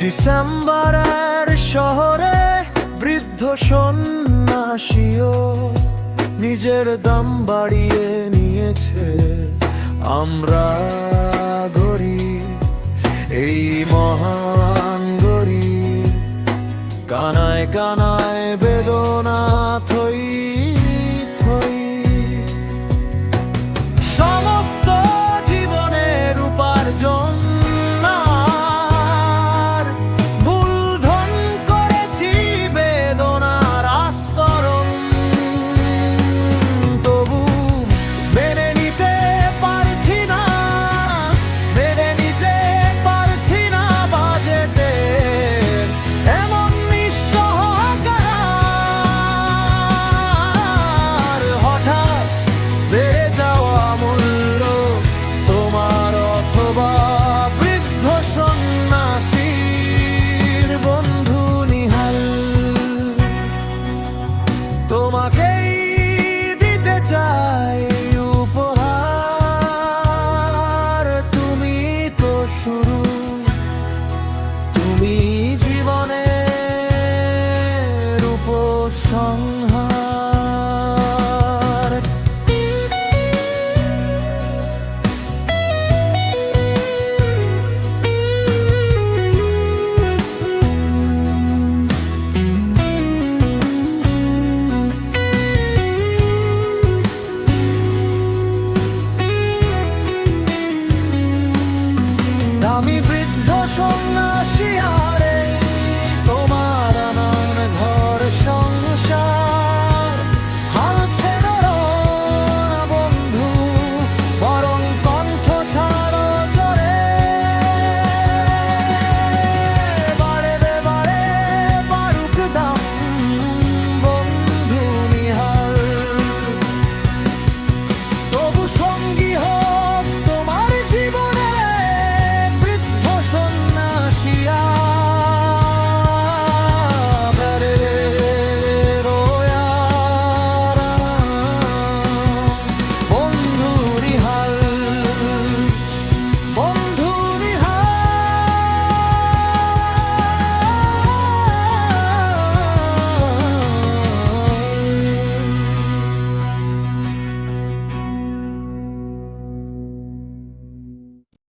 ডিসেম্বরের শহরে বৃদ্ধ সন্ন্যাসীও নিজের দাম বাড়িয়ে নিয়েছে। আমরা গরি এই মহান গরি কানায় কানায় বেদনা তোমাকেই দিতে চাই উপহার। তুমি তো শুরু তুমি জীবনের উপসংহার। দামি